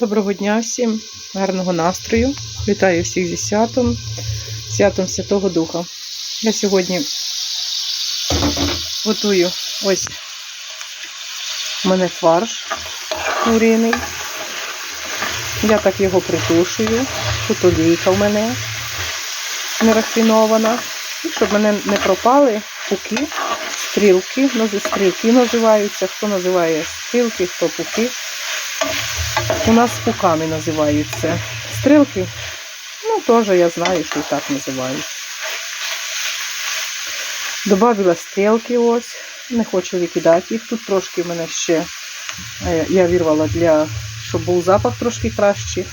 Доброго дня всім, гарного настрою. Вітаю всіх зі святом, святом Святого Духа. Я сьогодні готую ось у мене фарш куриний. Я так його притушую. Тут олійка в мене не рафінована. І щоб мене не пропали пуки, стрілки, ну, стрілки називаються. Хто називає стрілки, хто пуки. У нас пуками називаються. Стрілки, ну, теж я знаю, що і так називають. Добавила стрілки ось. Не хочу викидати їх. Тут трошки в мене ще е, я вірвала для, щоб був запах трошки кращий.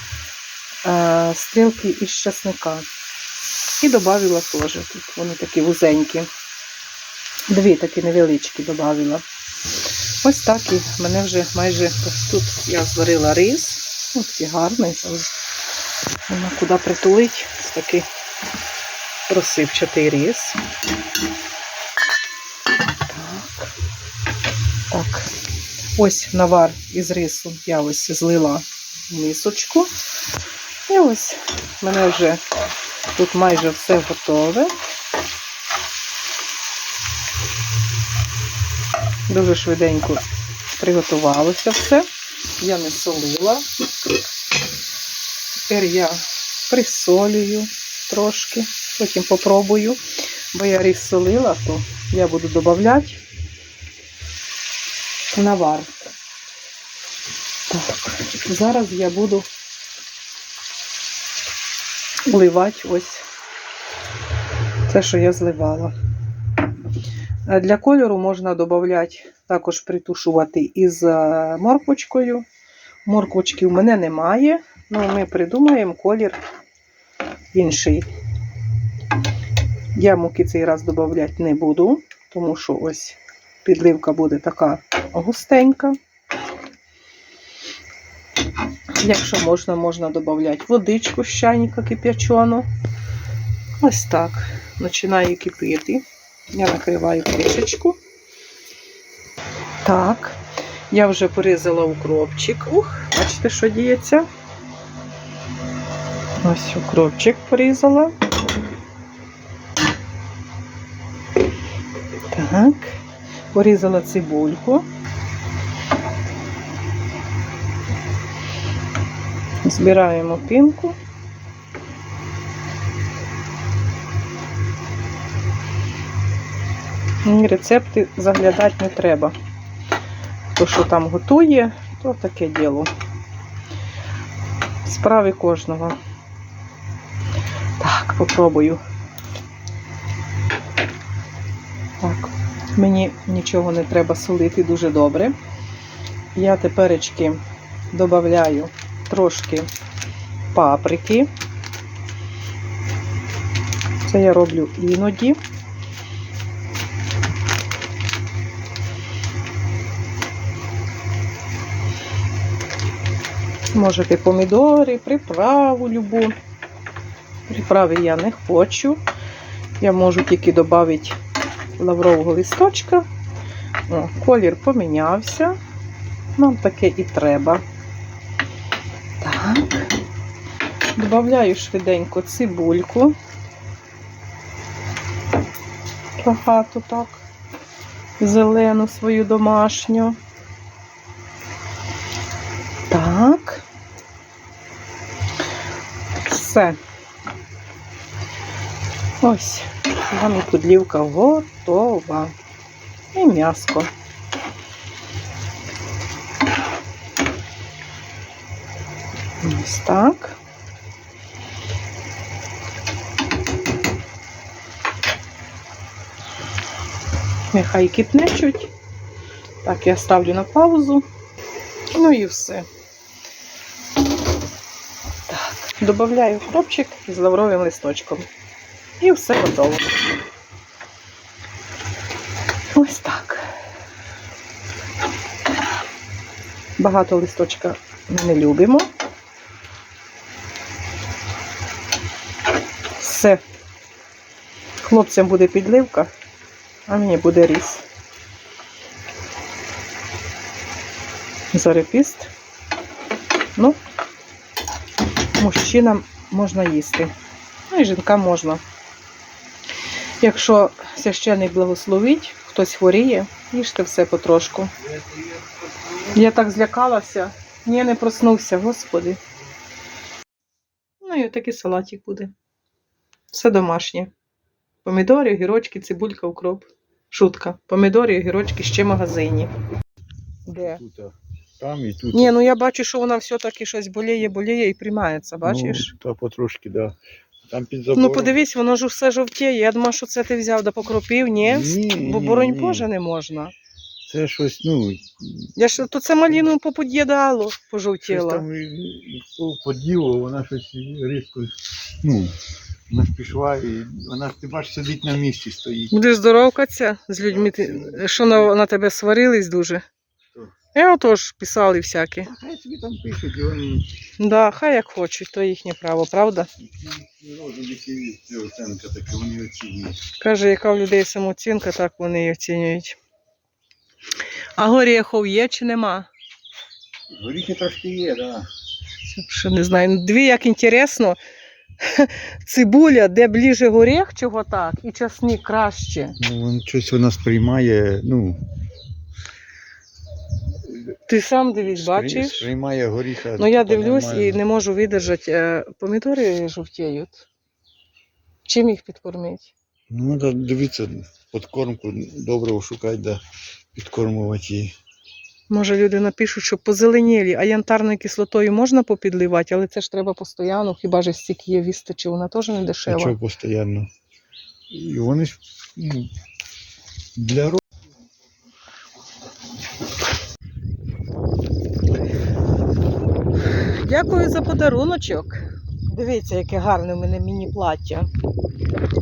е, Стрілки із часника. І додавила теж. Тут вони такі вузенькі. Дві такі невеличкі додавила. Ось так і мене вже майже тут я зварила рис. Ось такий гарний. Нема куди притулить. Ось такий розсипчатий рис. Так. Так. Ось навар із рису я ось злила мисочку. І ось в мене вже тут майже все готове. Дуже швиденько приготувалося все. Я не солила. Тепер я присолюю трошки, потім попробую. Бо я різ солила, то я буду додавати навар. Так, зараз я буду вливати ось те, що я зливала. Е, Для кольору можна додати, також притушувати із е, морквочкою. Морквочки в мене немає, але ми придумаємо колір інший. Я муки цей раз додати не буду, тому що ось підливка буде така густенька. Якщо можна, можна додати водичку з чайника кип'ячену. Ось так. Починає кипіти. Я накриваю кришечку. Так, я вже порізала укропчик. Ух, бачите, що діється. Ось укропчик порізала. Так, порізала цибульку. Збираємо пінку. Рецепти заглядати не треба. Хто що там готує, то таке діло. Справи кожного. Так, попробую. Так, мені нічого не треба солити дуже добре. Я теперечки додаю трошки паприки. Це я роблю іноді. Можете помідори, приправу любу. Приправи я не хочу. Я можу тільки додати лаврового листочка. О, колір помінявся. Нам таке і треба. Так. Добавляю швиденько цибульку. Багато так. Зелену свою домашню. Так. Все. Ось, вами подлівка готова. І м'яско. Ось так. Нехай кипне чуть. Так, я ставлю на паузу. Ну і все. Додаю хлопчик з лавровим листочком. І все готово. Ось так. Багато листочка ми не любимо. Все. Хлопцям буде підливка, а мені буде ріс. Зарепіст. Ну, мужчинам можна їсти. Ну і жінкам можна. Якщо священник благословить, хтось хворіє, їжте все потрошку. Я так злякалася. Ні, не проснувся, господи. Ну і отакий салатик буде. Все домашнє. Помідори, огірочки, цибулька, укроп. Шутка. Помідори, огірочки ще в магазині. Де? Там і тут. Ні, ну я бачу, що вона все-таки щось боліє, боліє і приймається, бачиш? Ну, та потрошки, да. Там під забором. Ну, подивись, воно ж все жовтіє. Я думаю, що це ти взяв да покропив, ні? Ні, Бо ні, боронь ні. Боже не можна. Це щось, ну, Я ж то це маліну попод'їдало, щось пожовтіло. там і- і по- поділо, вона щось різко, ну, вона ж пішла і вона ж, ти бачиш, сидить на місці стоїть. Будеш здоровкатися з людьми, ти- що на, на тебе сварились дуже. Я отож писали всякі. А хай собі там пишуть, і вони Да, хай як хочуть, то їхнє право, правда? оценка така, вони оцінюють. Каже, яка в людей самооцінка, так вони і оцінюють. А горіхов є чи нема? Горіхи трошки є, так. Да. Що не знаю. Дві, як інтересно, цибуля, де ближе горіх, чого так, і часник краще. Ну, вон, щось вона сприймає, ну, Ти сам дивись, бачиш? сприймає горіха. Ну я дивлюсь і не можу видержати. е, Помідори жовтіють. Чим їх підкормити? Ну, треба дивитися, подкормку добре шукати, де підкормувати її. Може, люди напишуть, що позеленілі, а янтарною кислотою можна попідлivати, але це ж треба постійно, хіба ж стільки є вістачі, вона теж не А дешева. чого постійно? І вони ж ну, для Дякую за подаруночок. Дивіться, яке гарне в мене міні-плаття.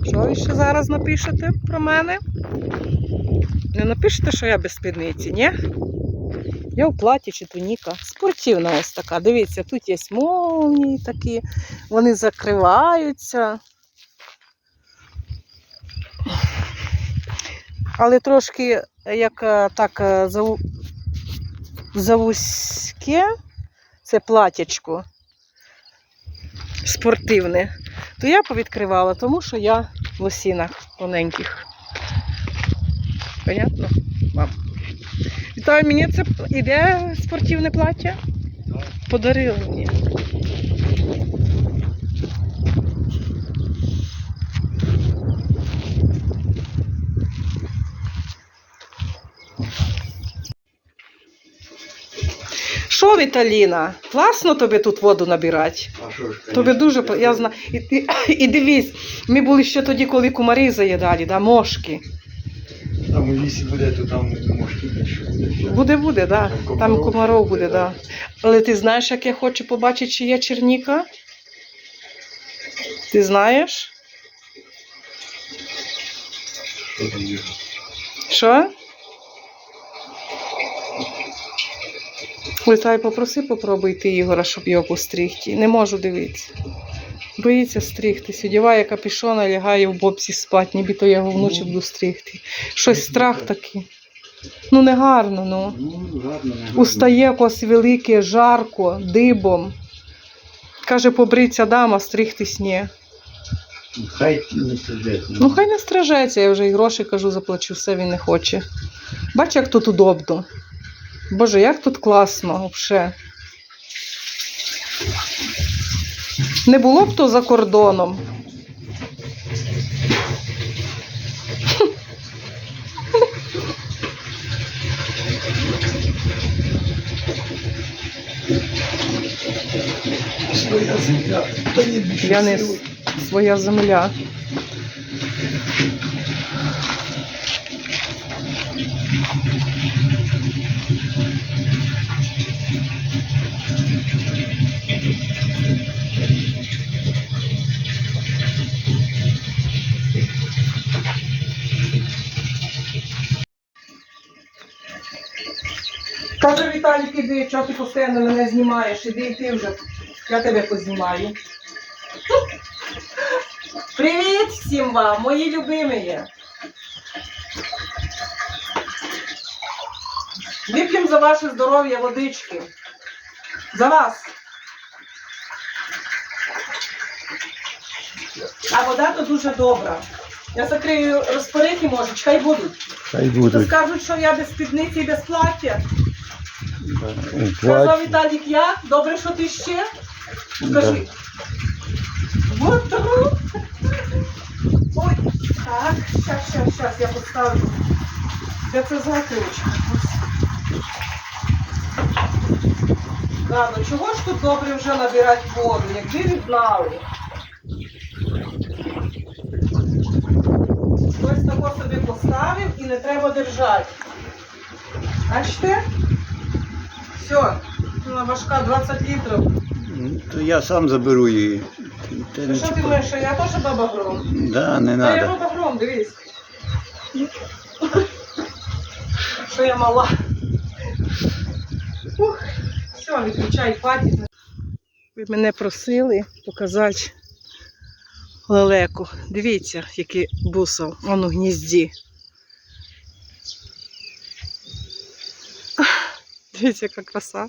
Що ви ще зараз напишете про мене? Не напишете, що я без спідниці, ні? Я в платі чи туніка. Спортивна ось така. Дивіться, тут є молнії такі, вони закриваються. Але трошки як е, так е, заву... завузьке, це платячко спортивне, то я повідкривала, тому що я в лосінах тоненьких. Понятно? Вам? Вітаю, мені це іде спортивне плаття? Подарили мені. Що, Віталіна? Класно тобі тут воду набирати? А що ж, Тобі дуже по- я знаю. І, і, і дивись, ми були ще тоді, коли кумари заїдали, да, мошки. Там у лісі буде, то там мошки більше буде. Буде, буде, да. Там Там комаров буде, буде, да. Але ти знаєш, як я хочу побачити, чи є черніка? Ти знаєш? Що там є? Що? Летай, попроси попробуйте Ігора, щоб його постригти. Не можу дивитися. Боїться стригтись. Одягає капюшона, лягає в бобсі спать, ніби то я його вночі буду стригти. Щось страх такий. Ну, не гарно, ну. Ну. Устає якось велике, жарко, дибом. Каже, побриться дама, стригтись ні. Хай не сидять. Ну, хай не стражеться, я вже і гроші кажу, заплачу, все він не хоче. Бач, як тут удобно. Боже, як тут класно взагалі. Не було б то за кордоном. Своя земля. Та ні, не своя земля. Іди, чого ти постійно мене знімаєш? Іди і ти вже. Я тебе познімаю. Привіт всім вам, мої любимі. Вип'ємо за ваше здоров'я водички. За вас. А вода то дуже добра. Я закрию розпорити можуть, хай будуть. Хай То скажуть, що я без спідниці і без плаття. Сказав. Віталік, я? Добре, що ти ще? Скажи. Вот. Ой, так, щас, щас, щас, я поставлю. Де це закручка? Да, ну чого ж тут добре вже набирати воду, якби ви знали. Хтось тако собі поставив і не треба держати. Бачите? Все, вона важка 20 літрів. Ну, То я сам заберу її. Не Що ти думаєш, що я теж баба гром? Да, не Та я треба. баба гром, дивись. Що я мала. Ух, все, відключай хватить. Ви мене просили показати лелеку. Дивіться, який бусов. Он у гнізді. Дивіться, яка краса.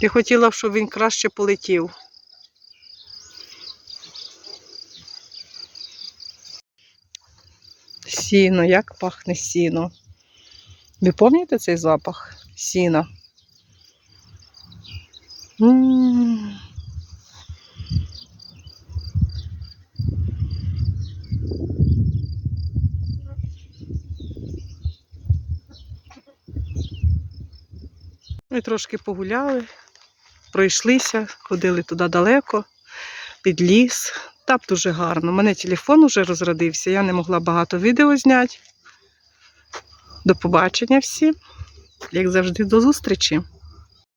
Я хотіла, щоб він краще полетів. Сіно, як пахне сіно. Ви пам'ятаєте цей запах сіна? М. Ми трошки погуляли, пройшлися, ходили туди далеко, під ліс. Там дуже гарно. У мене телефон вже розродився, я не могла багато відео зняти. До побачення всім. Як завжди, до зустрічі!